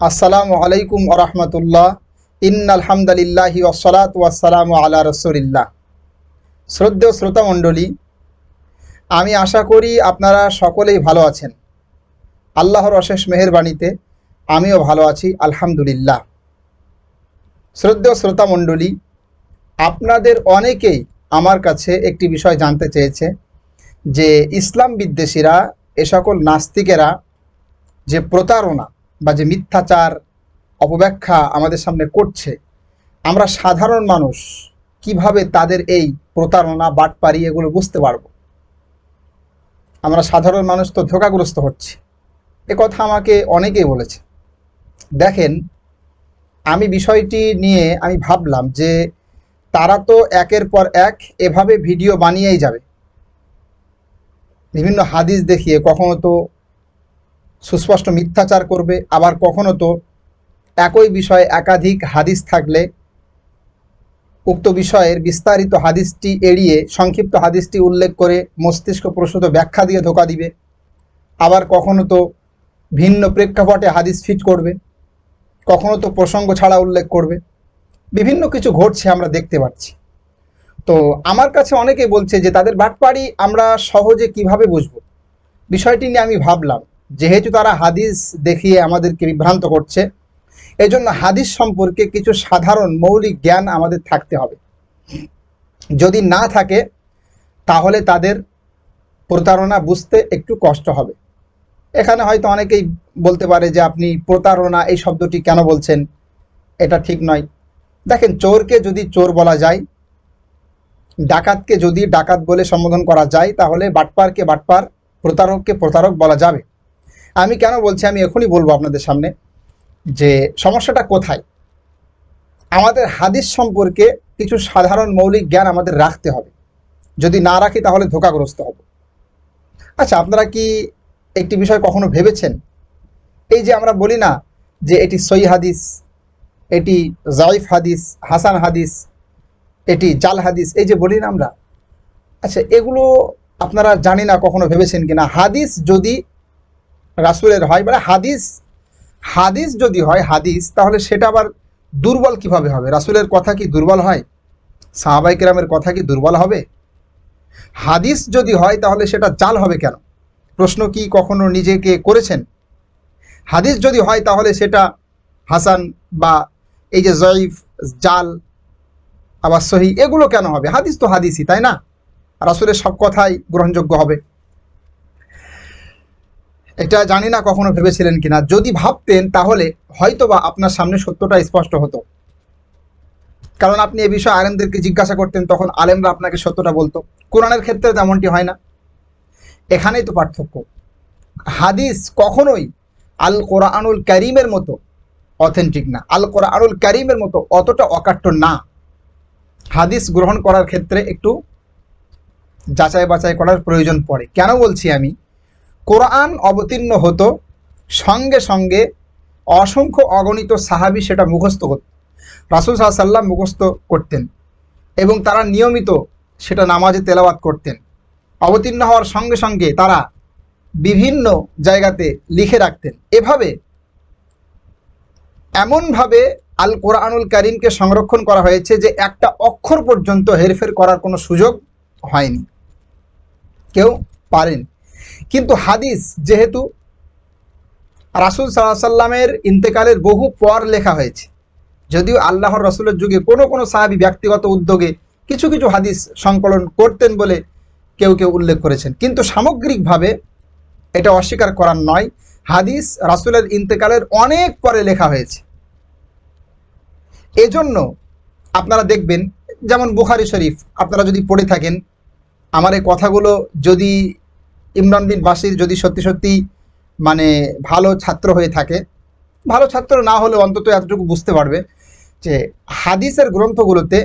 আসসালামু আলাইকুম আরহামতুল্লাহ ইন আলহামদুলিল্লাহি ওসলাত ওয়াসালাম আলা রসুলিল্লাহ। শ্রদ্ধেয় শ্রোতা মণ্ডলী, আমি আশা করি আপনারা সকলেই ভালো আছেন। আল্লাহর অশেষ মেহেরবাণীতে আমিও ভালো আছি, আলহামদুলিল্লাহ। শ্রদ্ধেয় শ্রোতা মণ্ডলী, আপনাদের অনেকেই আমার কাছে একটি বিষয় জানতে চেয়েছে যে ইসলাম বিদ্বেষীরা, এ সকল নাস্তিকেরা যে প্রতারণা বা যে মিথ্যাচার, অপব্যাখ্যা আমাদের সামনে করছে, আমরা সাধারণ মানুষ কীভাবে তাদের এই প্রতারণা বাট বাটপারি এগুলো বুঝতে পারব? আমরা সাধারণ মানুষ তো ধোকাগ্রস্ত হচ্ছি। এ কথা আমাকে অনেকেই বলেছে। দেখেন, আমি বিষয়টি নিয়ে আমি ভাবলাম যে তারা তো একের পর এক এভাবে ভিডিও বানিয়েই যাবে। বিভিন্ন হাদিস দেখিয়ে, কখনো তো সুস্পষ্ট মিথ্যাচার করবে, আবার কখনো তো একই বিষয়ে একাধিক হাদিস থাকলে উক্ত বিষয়ের বিস্তারিত হাদিসটি এড়িয়ে, সংক্ষিপ্ত হাদিসটি উল্লেখ করে মস্তিষ্ক প্রসূত ব্যাখ্যা দিয়ে ধোকা দিবে। আবার কখনো তো ভিন্ন প্রেক্ষাপটে হাদিস ফিট করবে। কখনো তো প্রসঙ্গ ছাড়া উল্লেখ করবে। বিভিন্ন কিছু ঘটছে আমরা দেখতে পাচ্ছি। তো আমার কাছে অনেকে বলছে যে, তাদের বাটপাড়ি আমরা সহজে কীভাবে বুঝব? বিষয়টি নিয়ে আমি ভাবলাম। যেহেতু তারা হাদিস দেখিয়ে আমাদেরকে বিভ্রান্ত করছে, এজন্য হাদিস সম্পর্কে কিছু সাধারণ মৌলিক জ্ঞান আমাদের থাকতে হবে। যদি না থাকে, তাহলে তাদের প্রতারণা বুঝতে একটু কষ্ট হবে। এখানে হয়তো অনেকেই বলতে পারে যে, আপনি প্রতারণা, এই শব্দটি কেন বলছেন? এটা ঠিক নয়। দেখেন, চোরকে যদি চোর বলা যায়, ডাকাতকে যদি ডাকাত বলে সম্বোধন করা যায়, তাহলে বাটপারকে বাটপার, প্রতারককে প্রতারক বলা যাবে। আমি কেন বলছি, আমি এখনই বলব আপনাদের সামনে যে সমস্যাটা কোথায়? আমাদের হাদিস সম্পর্কে কিছু সাধারণ মৌলিক জ্ঞান আমাদের রাখতে হবে। যদি না রাখি তাহলে ধোকাগ্রস্ত হব। আচ্ছা আপনারা কি একটি বিষয় কখনো ভেবেছেন? এই যে আমরা বলি না যে এটি সই হাদিস, এটি জাইফ হাদিস, হাসান হাদিস, এটি জাল হাদিস, এই যে বলি না আমরা। আচ্ছা এগুলো আপনারা জানি না, কখনো ভেবেছেন কিনা? হাদিস যদি রাসুলের হয় মানে হাদিস হাদিস যদি হয়, হাদিস, তাহলে সেটা আবার দুর্বল কীভাবে হবে? রাসুলের কথা কি দুর্বল হয়? সাহাবাই কেরামের কথা কি দুর্বল হবে? হাদিস যদি হয়, তাহলে সেটা জাল হবে কেন? প্রশ্ন কি কখনো নিজেকে করেছেন? হাদিস যদি হয়, তাহলে সেটা হাসান বা এই যে জয়ীফ, জাল, আবার সহি, এগুলো কেন হবে? হাদিস তো হাদিসই, তাই না? রাসুলের সব কথাই গ্রহণযোগ্য হবে। এটা জানি না কখনো ভেবেছিলেন কিনা। যদি ভাবতেন, তাহলে হয়তোবা আপনার সামনে সত্যটা স্পষ্ট হতো। কারণ আপনি এ বিষয়ে আলেমদেরকে জিজ্ঞাসা করতেন, তখন আলেমরা আপনাকে সত্যটা বলতো। কোরআনের ক্ষেত্রে তেমনটি হয় না। এখানেই তো পার্থক্য। হাদিস কখনোই আল কোরআনুল করিমের মতো অথেন্টিক না। আল কোরআনুল করিমের মতো অতটা অকাট্য না। হাদিস গ্রহণ করার ক্ষেত্রে একটু যাচাই বাছাই করার প্রয়োজন পড়ে। কেন বলছি আমি? কোরআন অবতীর্ণ হতো, সঙ্গে সঙ্গে অসংখ্য অগণিত সাহাবি সেটা মুখস্থ করত। রাসুল সাল্লাম মুখস্থ করতেন এবং তারা নিয়মিত সেটা নামাজে তেলাওয়াত করতেন। অবতীর্ণ হওয়ার সঙ্গে সঙ্গে তারা বিভিন্ন জায়গাতে লিখে রাখতেন। এভাবে এমনভাবে আল কোরআনুল করিমকে সংরক্ষণ করা হয়েছে যে একটা অক্ষর পর্যন্ত হেরফের করার কোনো সুযোগ হয়নি। কেউ পারেন। কিন্তু হাদিস যেহেতু রাসুল সাল্লাহ সাল্লামের ইন্তেকালের বহু পর লেখা হয়েছে। যদিও আল্লাহর রসুলের যুগে কোনো কোনো সাহাবি ব্যক্তিগত উদ্যোগে কিছু কিছু হাদিস সংকলন করতেন বলে কেউ কেউ উল্লেখ করেছেন। কিন্তু সামগ্রিকভাবে এটা অস্বীকার করার নয়, হাদিস রাসুলের ইন্তেকালের অনেক পরে লেখা হয়েছে। এজন্য আপনারা দেখবেন, যেমন বুখারি শরীফ, আপনারা যদি পড়ে থাকেন, আমার এই কথাগুলো যদি ইমরান বিন বাসির যদি সত্যি সত্যি মানে ভালো ছাত্র হয়ে থাকে, ভালো ছাত্র না হলে অন্তত এতটুকু বুঝতে পারবে যে হাদিসের গ্রন্থগুলোতে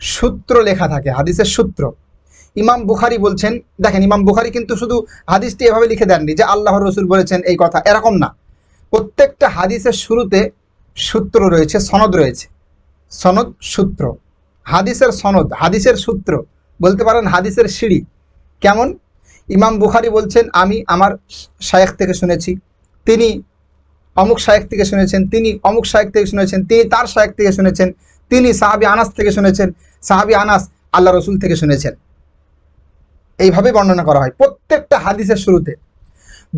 সূত্র লেখা থাকে, হাদিসের সূত্র। ইমাম বুখারি বলছেন, দেখেন ইমাম বুখারি কিন্তু শুধু হাদিসটি এভাবে লিখে দেননি যে আল্লাহর রসুল বলেছেন এই কথা, এরকম না। প্রত্যেকটা হাদিসের শুরুতে সূত্র রয়েছে, সনদ রয়েছে। সনদ, সূত্র। হাদিসের সনদ, হাদিসের সূত্র। বলতে পারেন হাদিসের সিঁড়ি। কেমন? ইমাম বুখারি বলছেন, আমি আমার শায়েখ থেকে শুনেছি। তিনি অমুক শায়েক থেকে শুনেছেন, তিনি অমুক শায়েক থেকে শুনেছেন, তিনি তার শায়েক থেকে শুনেছেন, তিনি সাহাবি আনাস থেকে শুনেছেন, সাহাবি আনাস আল্লাহ রসুল থেকে শুনেছেন। এইভাবে বর্ণনা করা হয় প্রত্যেকটা হাদিসের শুরুতে।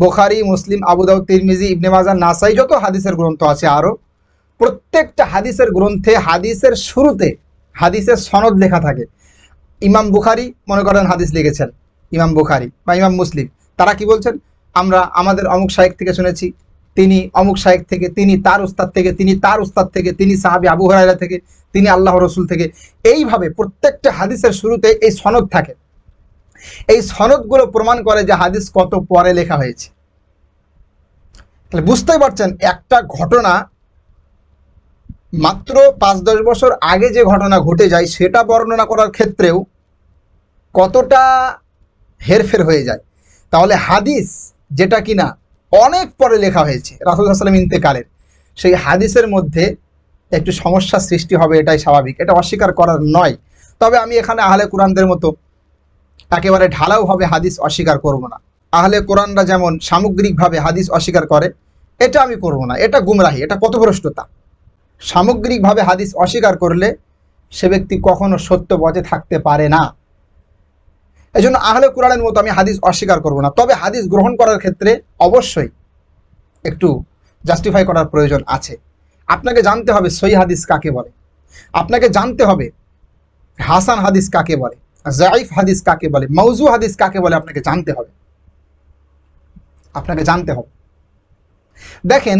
বোখারি, মুসলিম আবুদাউ তিরমিজি, ইবনে মাজার নাসাই যত হাদিসের গ্রন্থ আছে আরও, প্রত্যেকটা হাদিসের গ্রন্থে হাদিসের শুরুতে হাদিসের সনদ লেখা থাকে। ইমাম বুখারি মনে করেন হাদিস লিখেছেন। ইমাম বুখারি বা ইমাম মুসলিম। তারা কি বলছেন? আমরা আমাদের অমুক শাহেক থেকে শুনেছি, তিনি অমুক শাহেক থেকে, তিনি তার উস্তাদ থেকে, তিনি তার উস্তাদ থেকে, তিনি সাহাবি আবু হরাইরা থেকে, তিনি আল্লাহ রসুল থেকে। এইভাবে প্রত্যেকটা হাদিসের শুরুতে এই সনদ থাকে। এই সনদগুলো প্রমাণ করে যে হাদিস কত পরে লেখা হয়েছে। তাহলে বুঝতেই পারছেন, একটা ঘটনা মাত্র পাঁচ দশ বছর আগে যে ঘটনা ঘটে যায়, সেটা বর্ণনা করার ক্ষেত্রেও কতটা হেরফের হয়ে যায়। তাহলে হাদিস যেটা কিনা অনেক পরে লেখা হয়েছে, রাসুল সাল্লাম ইন্তেকালের। সেই হাদিসের মধ্যে একটু সমস্যা সৃষ্টি হবে, এটাই স্বাভাবিক। এটা অস্বীকার করার নয়। তবে আমি এখানে আহলে কোরআনদের মতো একেবারে ঢালাওভাবে হাদিস অস্বীকার করব না। আহলে কোরআনরা যেমন সামগ্রিকভাবে হাদিস অস্বীকার করে, এটা আমি করব না। এটা গুমরাহি, এটা পথভ্রষ্টতা। সামগ্রিকভাবে হাদিস অস্বীকার করলে সে ব্যক্তি কখনো সত্য বজে থাকতে পারে না। এই জন্য আহলে কোরআনের মতো আমি হাদিস অস্বীকার করব না। তবে হাদিস গ্রহণ করার ক্ষেত্রে অবশ্যই একটু জাস্টিফাই করার প্রয়োজন আছে। আপনাকে জানতে হবে সই হাদিস কাকে বলে। আপনাকে জানতে হবে হাসান হাদিস কাকে বলে জাইফ হাদিস কাকে বলে মৌজু হাদিস কাকে বলে আপনাকে জানতে হবে। আপনাকে জানতে হবে। দেখেন,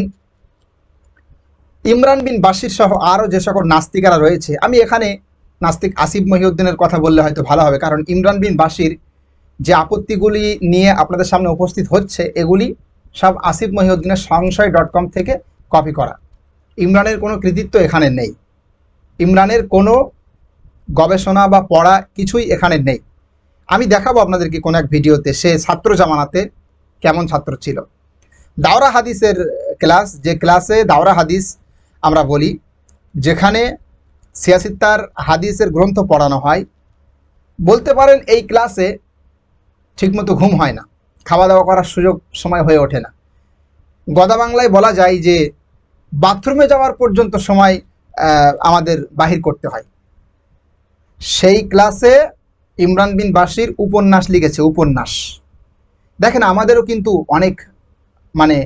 ইমরান বিন বাশির সহ আরও যে সকল নাস্তিকারা রয়েছে, আমি এখানে নাস্তিক আসিফ মহিউদ্দিনের কথা বললে হয়তো ভালো হবে। কারণ ইমরান বিন বাসির যে আপত্তিগুলি নিয়ে আপনাদের সামনে উপস্থিত হচ্ছে, এগুলি সব আসিফ মহিউদ্দিনের সংশয় ডট কম থেকে কপি করা। ইমরানের কোনো কৃতিত্ব এখানে নেই। ইমরানের কোনো গবেষণা বা পড়া কিছুই এখানে নেই। আমি দেখাবো আপনাদেরকে কোনো এক ভিডিওতে সে ছাত্র জামানাতে কেমন ছাত্র ছিল। দাওরা হাদিসের ক্লাস, যে ক্লাসে দাওরা হাদিস আমরা বলি, যেখানে সিয়াসিত্তার হাদিসের গ্রন্থ পড়ানো হয়। বলতে পারেন এই ক্লাসে ঠিকমতো ঘুম হয় না। খাওয়া দাওয়া করার সুযোগ সময় হয়ে ওঠে না। গদা বাংলায় বলা যায় যে, বাথরুমে যাওয়ার পর্যন্ত সময় আমাদের বাহির করতে হয়। সেই ক্লাসে ইমরান বিন বাসির উপন্যাস লিখেছে, উপন্যাস। দেখেন, আমাদেরও কিন্তু অনেক মানে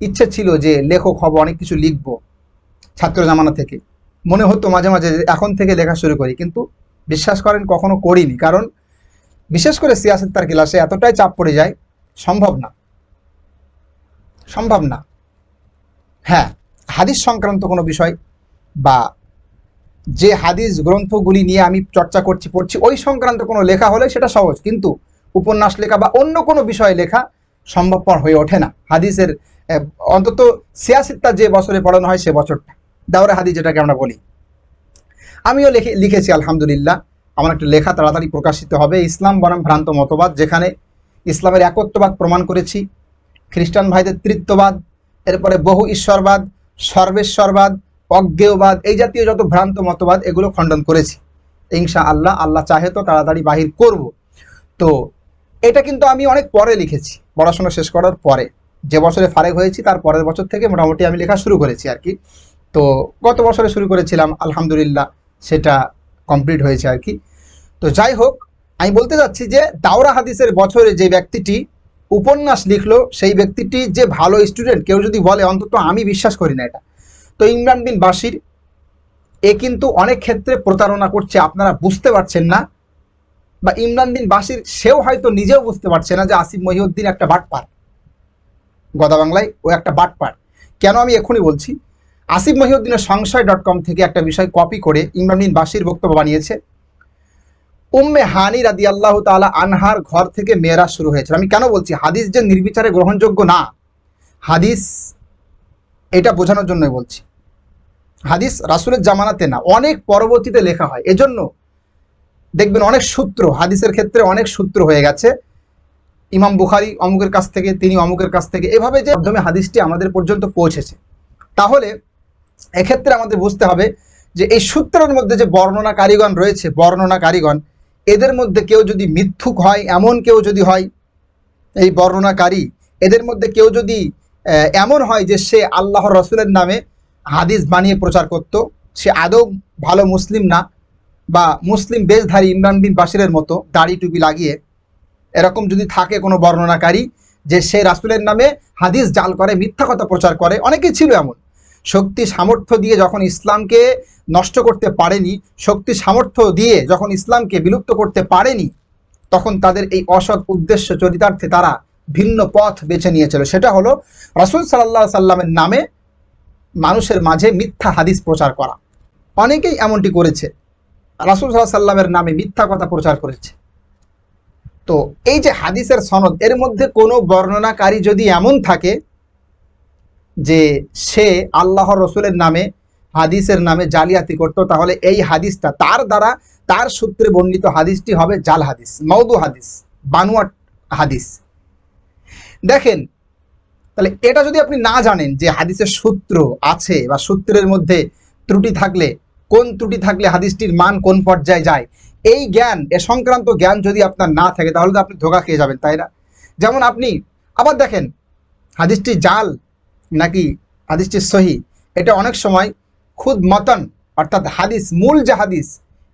ইচ্ছে ছিল যে লেখক হব, অনেক কিছু লিখব ছাত্র জামানা থেকে। মনে হতো মাঝে মাঝে এখন থেকে লেখা শুরু করি, কিন্তু বিশ্বাস করেন কখনো করিনি। কারণ বিশেষ করে সিয়াসত তার ক্লাসে এতটাই চাপ পড়ে যায়, সম্ভব না। সম্ভব না। হ্যাঁ হাদিস সংক্রান্ত কোনো বিষয় বা যে হাদিস গ্রন্থগুলি নিয়ে আমি চর্চা করছি, পড়ছি, ওই সংক্রান্ত কোনো লেখা হলে সেটা সহজ। কিন্তু উপন্যাস লেখা বা অন্য কোনো বিষয়ে লেখা সম্ভবপর হয়ে ওঠে না। হাদিসের অন্তত সিয়াসিত্তা যে বছরে পড়ানো হয় সে বছরটা। দাওরা হাদিস যেটাকে আমরা বলি। আমিও লিখে লিখেছি, আলহামদুলিল্লাহ। আমার একটা লেখা তাড়াতাড়ি প্রকাশিত হবে। ইসলাম বনাম ভ্রান্ত মতবাদ, যেখানে ইসলামের একত্ববাদ প্রমাণ করেছি। খ্রিস্টান ভাইদের তৃত্ববাদ, এরপরে বহু ঈশ্বরবাদ, সর্বেশ্বরবাদ, অজ্ঞেয়বাদ, এই জাতীয় যত ভ্রান্ত মতবাদ, এগুলো খণ্ডন করেছি। ইনশা আল্লাহ আল্লাহ চাহে তো তাড়াতাড়ি বাহির করব। তো, এটা কিন্তু আমি অনেক পরে লিখেছি। পড়াশোনা শেষ করার পরে। যে বছরে ফারেক হয়েছি, তার পরের বছর থেকে মোটামুটি আমি লেখা শুরু করেছি আর কি। তো গত বছরে শুরু করেছিলাম, আলহামদুলিল্লাহ সেটা কমপ্লিট হয়েছে আর কি। তো যাই হোক, আমি বলতে যাচ্ছি যে দাওরা হাদিসের বছরে যে ব্যক্তিটি উপন্যাস লিখলো, সেই ব্যক্তিটি যে ভালো স্টুডেন্ট কেউ যদি বলে, অন্তত আমি বিশ্বাস করি না এটা। তো ইমরান বিন বাসির এ কিন্তু অনেক ক্ষেত্রে প্রতারণা করছে, আপনারা বুঝতে পারছেন না। বা ইমরান বিন বাসির সেও হয়তো নিজেও বুঝতে পারছে না যে আসিফ মহিউদ্দিন একটা বাটপার। গদা বাংলায় ও একটা বাটপার। কেন আমি এখনই বলছি? আসিফ মহিউদ্দিনের সংশয় ডট কম থেকে একটা বিষয় কপি করে ইমরান বাসির বক্তব্য বানিয়েছে। উম্মে হানি রাদি আল্লাহ তালা আনহার ঘর থেকে মেয়েরা শুরু হয়েছিল। আমি কেন বলছি? হাদিস যে নির্বিচারে গ্রহণযোগ্য না, হাদিস এটা বোঝানোর জন্যই বলছি। হাদিস রাসুলের জামানাতে না, অনেক পরবর্তীতে লেখা হয়। এজন্য দেখবেন অনেক সূত্র, হাদিসের ক্ষেত্রে অনেক সূত্র হয়ে গেছে। ইমাম বুখারি অমুকের কাছ থেকে, তিনি অমুকের কাছ থেকে, এভাবে যে মাধ্যমে হাদিসটি আমাদের পর্যন্ত পৌঁছেছে। তাহলে এক্ষেত্রে আমাদের বুঝতে হবে যে এই সূত্রের মধ্যে যে বর্ণনা কারিগণ রয়েছে বর্ণনা কারিগণ এদের মধ্যে কেউ যদি মিথ্যুক হয়, এমন কেউ যদি হয়, এই বর্ণনাকারী, এদের মধ্যে কেউ যদি এমন হয় যে সে আল্লাহর রসুলের নামে হাদিস বানিয়ে প্রচার করত, সে আদৌ ভালো মুসলিম না বা মুসলিম বেশধারী ইমরান বিন বাশিরের মতো দাড়ি টুপি লাগিয়ে এরকম যদি থাকে কোনো বর্ণনাকারী যে সে রাসুলের নামে হাদিস জাল করে, মিথ্যা কথা প্রচার করে, অনেকেই ছিল এমন। শক্তি সামর্থ্য দিয়ে যখন ইসলামকে নষ্ট করতে পারেনি, শক্তি সামর্থ্য দিয়ে যখন ইসলামকে বিলুপ্ত করতে পারেনি, তখন তাদের এই অসৎ উদ্দেশ্য চরিতার্থে তারা ভিন্ন পথ বেছে নিয়েছিল। সেটা হলো রাসুল সাল্লাহ সাল্লামের নামে মানুষের মাঝে মিথ্যা হাদিস প্রচার করা। অনেকেই এমনটি করেছে। রাসুল সাল্লাহ সাল্লামের নামে মিথ্যা কথা প্রচার করেছে। তো এই যে হাদিসের সনদ, এর মধ্যে কোনো বর্ণনাকারী যদি এমন থাকে যে সে আল্লাহর রসুলের নামে, হাদিসের নামে জালিয়াতি করত, তাহলে এই হাদিসটা তার দ্বারা তার সূত্রে বর্ণিত হাদিসটি হবে জাল হাদিস মৌদু হাদিস, বানুয়াট হাদিস। দেখেন, তাহলে এটা যদি আপনি না জানেন যে হাদিসের সূত্র আছে বা সূত্রের মধ্যে ত্রুটি থাকলে, কোন ত্রুটি থাকলে হাদিসটির মান কোন পর্যায়ে যায়, এই জ্ঞান, এ সংক্রান্ত জ্ঞান যদি আপনার না থাকে, তাহলে তো আপনি ধোকা খেয়ে যাবেন, তাই না? যেমন আপনি, আবার দেখেন, হাদিসটি জাল নাকি হাদিসটি সহি? এটা অনেক সময় খুদ মতন, অর্থাৎ হাদিস, মূল যে হাদিস,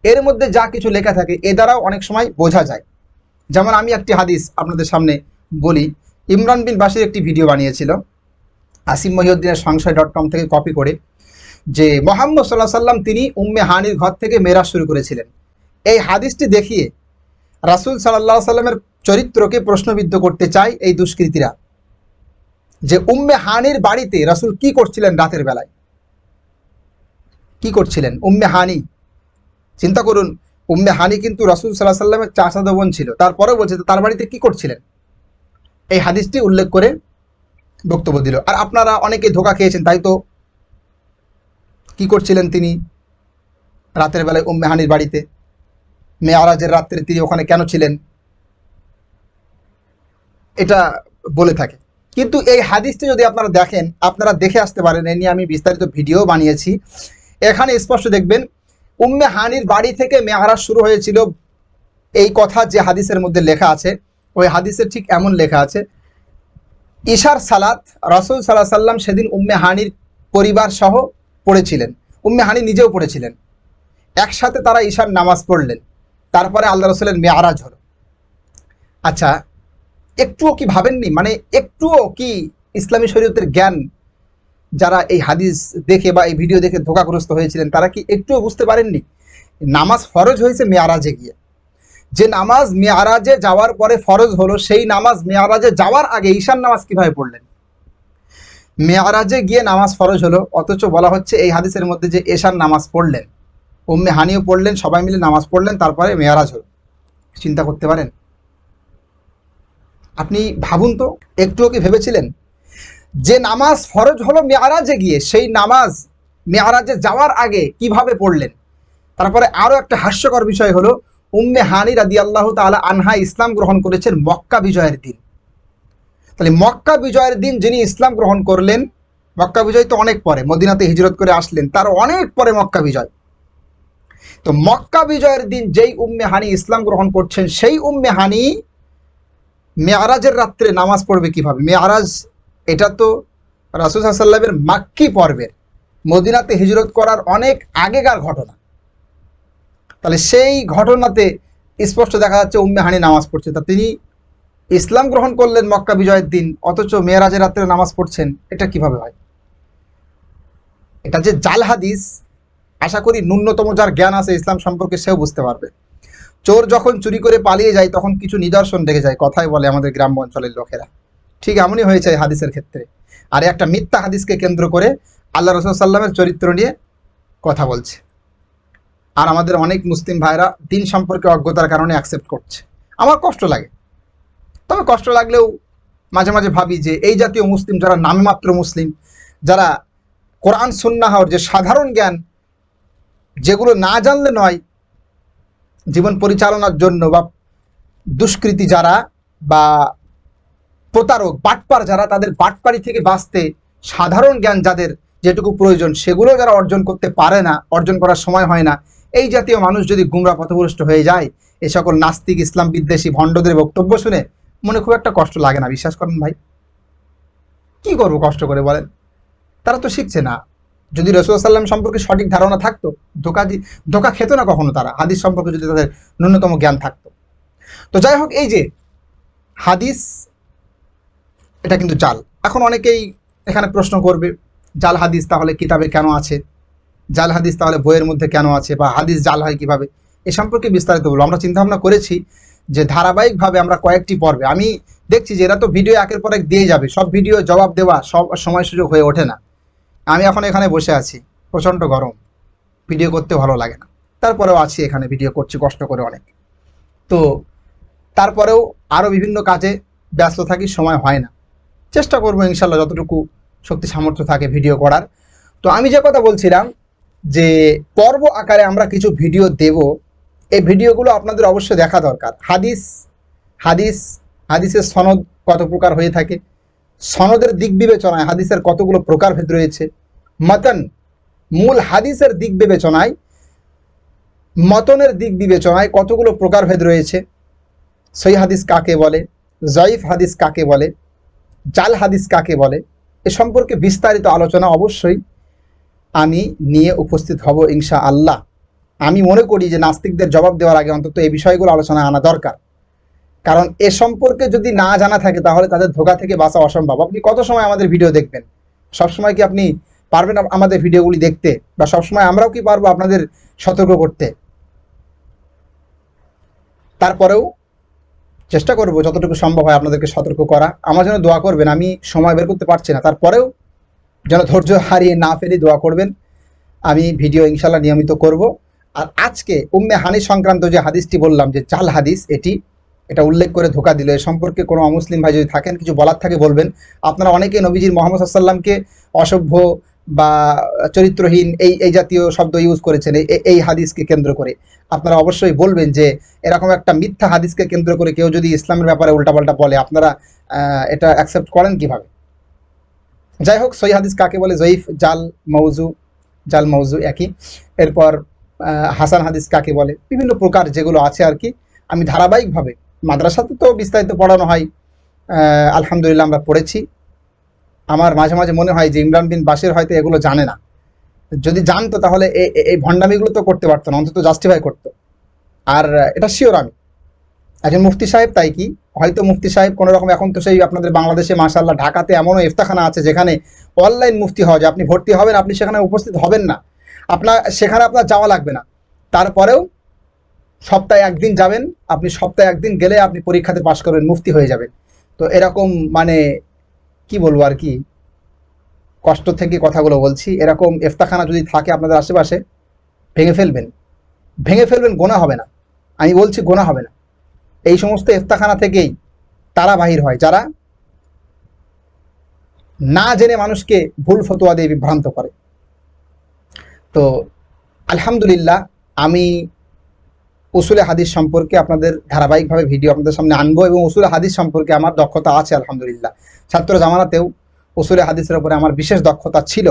এর মধ্যে যা কিছু লেখা থাকে, এ দ্বারাও অনেক সময় বোঝা যায়। যেমন আমি একটি হাদিস আপনাদের সামনে বলি। ইমরান বিন বাসির একটি ভিডিও বানিয়েছিল, আসিম মহিউদ্দিনের সংশয় ডট কম থেকে কপি করে, যে মোহাম্মদ সাল্লাহ সাল্লাম তিনি উম্মে হানির ঘর থেকে মেরাজ শুরু করেছিলেন। এই হাদিসটি দেখিয়ে রাসুল সাল্লাহ সাল্লামের চরিত্রকে প্রশ্নবিদ্ধ করতে চায় এই দুষ্কৃতীরা। যে উম্মে হানির বাড়িতে রাসুল কি করছিলেন রাতের বেলায়? কি করছিলেন? উম্মে হানি, চিন্তা করুন, উম্মে হানি কিন্তু রাসুল সাল্লাহ সাল্লামের চাচাতো বোন ছিল। তারপরে বলছে তার বাড়িতে কি করছিলেন? এই হাদিসটি উল্লেখ করে বক্তব্য দিল। আর আপনারা অনেকে ধোকা খেয়েছেন, তাই তো? কি করছিলেন তিনি রাতের বেলায় উম্মে হানির বাড়িতে? মেয়ারাজের রাত্রে তিনি ওখানে কেন ছিলেন? এটা বলে থাকে। কিন্তু এই হাদিসটি যদি আপনারা দেখেন, আপনারা দেখে আসতে পারেন, এ নিয়ে আমি বিস্তারিত ভিডিও বানিয়েছি। এখানে স্পষ্ট দেখবেন, উম্মে হানির বাড়ি থেকে মেহারাজ শুরু হয়েছিল। এই কথা যে হাদিসের মধ্যে লেখা আছে, ওই হাদিসের ঠিক এমন লেখা আছে, ঈশার সালাত, রসুল সাল্লাহ সাল্লাম সেদিন উম্মে হানির পরিবার সহ পড়েছিলেন। উম্মে হানি নিজেও পড়েছিলেন। একসাথে তারা ঈশার নামাজ পড়লেন। তারপরে আল্লাহ রসুলের মেয়ারাজ হল। আচ্ছা একটুও কি ভাবেননি? মানে একটুও কি ইসলামী শরীয়তের জ্ঞান যারা এই হাদিস দেখে বা এই ভিডিও দেখে ধোকাগ্রস্ত হয়েছিলেন, তারা কি একটুও বুঝতে পারেননি? নামাজ ফরজ হয়েছে মেয়ারাজে গিয়ে। যে নামাজ মেয়ারাজে যাওয়ার পরে ফরজ হলো, সেই নামাজ মেয়ারাজে যাওয়ার আগে ঈশান নামাজ কীভাবে পড়লেন? মেয়ারাজে গিয়ে নামাজ ফরজ হলো, অথচ বলা হচ্ছে এই হাদিসের মধ্যে যে এশার নামাজ পড়লেন, উম্মে হানিও পড়লেন, সবাই মিলে নামাজ পড়লেন, তারপরে মেয়ারাজ হলো। চিন্তা করতে পারেন? আপনি ভাবুন তো, একটুও কি ভেবেছিলেন? যে নামাজ ফরজ হলো মেয়ারাজে গিয়ে, সেই নামাজ মেয়ারাজে যাওয়ার আগে কীভাবে পড়লেন? তারপরে আরও একটা হাস্যকর বিষয় হলো, উম্মে হানি রাদি আল্লাহ তালা আনহা ইসলাম গ্রহণ করেছেন মক্কা বিজয়ের দিন। তাহলে মক্কা বিজয়ের দিন যিনি ইসলাম গ্রহণ করলেন, মক্কা বিজয় তো অনেক পরে, মদিনাতে হিজরত করে আসলেন, তার অনেক পরে মক্কা বিজয়। তো মক্কা বিজয়ের দিন যেই উম্মে হানি ইসলাম গ্রহণ করছেন, সেই উম্মে হানি মেয়ারাজের রাত্রে নামাজ পড়বে কীভাবে? মেয়ারাজ, এটা তো রাসুল সাল্লামের মাক্কি পর্বের। মদিনাতে হিজরত করার অনেক আগেকার ঘটনা। তাহলে সেই ঘটনাতে স্পষ্ট দেখা যাচ্ছে উম্মে হানি নামাজ পড়ছে। তা তিনি ইসলাম গ্রহণ করলেন মক্কা বিজয়ের দিন, অথচ মেয়েরাজের রাত্রে নামাজ পড়ছেন, এটা কীভাবে হয়? এটা যে জাল হাদিস, আশা করি ন্যূনতম যার জ্ঞান আছে ইসলাম সম্পর্কে সেও বুঝতে পারবে। চোর যখন চুরি করে পালিয়ে যায়, তখন কিছু নিদর্শন রেখে যায়, কথাই বলে আমাদের গ্রাম অঞ্চলের লোকেরা। ঠিক এমনই হয়েছে হাদিসের ক্ষেত্রে। আর একটা মিথ্যা হাদিসকে কেন্দ্র করে আল্লাহ রসুল সাল্লামের চরিত্র নিয়ে কথা বলছে। আর আমাদের অনেক মুসলিম ভাইরা দিন সম্পর্কে অজ্ঞতার কারণে অ্যাকসেপ্ট করছে। আমার কষ্ট লাগে। তবে কষ্ট লাগলেও মাঝে মাঝে ভাবি যে এই জাতীয় মুসলিম যারা নামে মাত্র মুসলিম, যারা কোরআন সুন্নাহর যে সাধারণ জ্ঞান, যেগুলো না জানলে নয় জীবন পরিচালনার জন্য বা দুষ্কৃতি যারা বা প্রতারক, বাটপার যারা, তাদের বাটপারি থেকে বাঁচতে সাধারণ জ্ঞান যাদের যেটুকু প্রয়োজন, সেগুলো যারা অর্জন করতে পারে না, অর্জন করার সময় হয় না, এই জাতীয় মানুষ যদি গুমরা পথভ্রষ্ট হয়ে যায় এই সকল নাস্তিক, ইসলাম বিদ্বেষী ভণ্ডদের বক্তব্য শুনে মনে খুব একটা কষ্ট লাগে না, বিশ্বাস করেন ভাই? কি করব কষ্ট করে বলেন? তারা তো শিখছে না। যদি রসুল সাল্লাম সম্পর্কে সঠিক ধারণা থাকতো, ধোকা ধোকা খেত না কখনো তারা। হাদিস সম্পর্কে যদি তাদের ন্যূনতম জ্ঞান থাকতো। তো যাই হোক, এই যে হাদিস, এটা কিন্তু জাল। এখন অনেকেই এখানে প্রশ্ন করবে, জাল হাদিস তাহলে কিতাবে কেন আছে? জাল হাদিস তাহলে বইয়ের মধ্যে কেন আছে? বা হাদিস জাল হয় কীভাবে? এ সম্পর্কে বিস্তারিত বলব। আমরা চিন্তাভাবনা করেছি যে ধারাবাহিকভাবে আমরা কয়েকটি পর্বে, আমি দেখছি যে এরা তো ভিডিও একের পর এক দিয়ে যাবে। সব ভিডিও জবাব দেওয়া সব সময় সুযোগ হয়ে ওঠে না। আমি এখন এখানে বসে আছি। প্রচণ্ড গরম। ভিডিও করতে ভালো লাগে না। তারপরেও আছি এখানে, ভিডিও করছি, কষ্ট করে অনেক। তো তারপরেও আরও বিভিন্ন কাজে ব্যস্ত থাকি, সময় হয় না। চেষ্টা করব ইনশাল্লাহ যতটুকু শক্তি সামর্থ্য থাকে ভিডিও করার। তো আমি যে কথা বলছিলাম যে পর্ব আকারে আমরা কিছু ভিডিও দেব। এই ভিডিওগুলো আপনাদের অবশ্যই দেখা দরকার। হাদিস হাদিস, হাদিসের সনদ কত প্রকার হয়ে থাকে সনদের দিক বিবেচনায় হাদিসের কতগুলো প্রকারভেদ রয়েছে? মতন মূল হাদিসের দিক বিবেচনায়, মতনের দিক বিবেচনায় কতগুলো প্রকারভেদ রয়েছে? সই হাদিস কাকে বলে? জয়ীফ হাদিস কাকে বলে? জাল হাদিস কাকে বলে? এ সম্পর্কে বিস্তারিত আলোচনা অবশ্যই আমি নিয়ে উপস্থিত হব ইনশা আল্লাহ আমি মনে করি যে নাস্তিকদের জবাব দেওয়ার আগে অন্তত এই বিষয়গুলো আলোচনায় আনা দরকার। কারণ এ সম্পর্কে যদি না জানা থাকে, তাহলে তাদের ধোকা থেকে বাঁচা অসম্ভব। আপনি কত সময় আমাদের ভিডিও দেখবেন? সব সময় কি আপনি পারবেন আমাদের ভিডিওগুলি দেখতে? বা সব সময় আমরাও কি পারব আপনাদের সতর্ক করতে? তারপরেও চেষ্টা করব যতটুকু সম্ভব হয় আপনাদেরকে সতর্ক করা। আমার জন্য দোয়া করবেন, আমি সময় বের করতে পারছি না। তারপরেও যেন ধৈর্য হারিয়ে না ফেলে, দোয়া করবেন। আমি ভিডিও ইনশাল্লাহ নিয়মিত করব। আর আজকে উম্মে হানি সংক্রান্ত যে হাদিসটি বললাম, যে চাল হাদিস, এটি এটা উল্লেখ করে ধোকা দিল। এ সম্পর্কে কোনো অমুসলিম ভাই যদি থাকেন, কিছু বলার থাকে বলবেন। আপনারা অনেকে নবীজির মোহাম্মদ সাল্লামকে অসভ্য বা চরিত্রহীন এই এই জাতীয় শব্দ ইউজ করেছেন এই হাদিসকে কেন্দ্র করে। আপনারা অবশ্যই বলবেন যে এরকম একটা মিথ্যা হাদিসকে কেন্দ্র করে কেউ যদি ইসলামের ব্যাপারে উল্টাপাল্টা বলে, আপনারা এটা অ্যাকসেপ্ট করেন কীভাবে? যাই হোক সই হাদিস কাকে বলে? জয়ীফ, জাল মৌজু জাল মৌজু একই। এরপর হাসান হাদিস কাকে বলে? বিভিন্ন প্রকার যেগুলো আছে আর কি। আমি ধারাবাহিকভাবে মাদ্রাসাতে তো বিস্তারিত পড়ানো হয় আলহামদুলিল্লাহ আমরা পড়েছি। আমার মাঝে মাঝে মনে হয় যে ইমরান বিন বাসের হয়তো এগুলো জানে না। যদি জানতো তাহলে এই ভণ্ডামিগুলো তো করতে পারতো না, অন্তত জাস্টিফাই করতো। আর এটা শিওর আমি। একজন মুফতি সাহেব তাই কি? হয়তো মুফতি সাহেব কোনো রকম এখন তো সেই আপনাদের বাংলাদেশে মাশাল্লাহ ঢাকাতে এমনও ইফতাখানা আছে যেখানে অনলাইন মুফতি হওয়া যায়। আপনি ভর্তি হবেন, আপনি সেখানে উপস্থিত হবেন না। আপনার, সেখানে আপনার যাওয়া লাগবে না। তারপরেও সপ্তাহে একদিন যাবেন, আপনি সপ্তাহে একদিন গেলে আপনি পরীক্ষাতে পাশ করবেন, মুফতি হয়ে যাবেন। তো এরকম মানে কি বলব আর কি, কষ্ট থেকে কথাগুলো বলছি। এরকম ইফতাখানা যদি থাকে আপনাদের আশেপাশে, ভেঙে ফেলবেন। ভেঙে ফেলবেন গোনা হবে না। আমি বলছি গোনা হবে না। এই সমস্ত ইফতাখানা থেকেই তারা বাহির হয়, যারা না জেনে মানুষকে ভুল ফতোয়া দিয়ে বিভ্রান্ত করে। তো আলহামদুলিল্লাহ, আমি উসুলে হাদিস সম্পর্কে আপনাদের ধারাবাহিকভাবে ভিডিও আপনাদের সামনে আনব এবং উসুলে হাদিস সম্পর্কে আমার দক্ষতা আছে, আলহামদুলিল্লাহ। ছাত্র জামানাতেও উসুলে হাদিসের উপরে আমার বিশেষ দক্ষতা ছিল।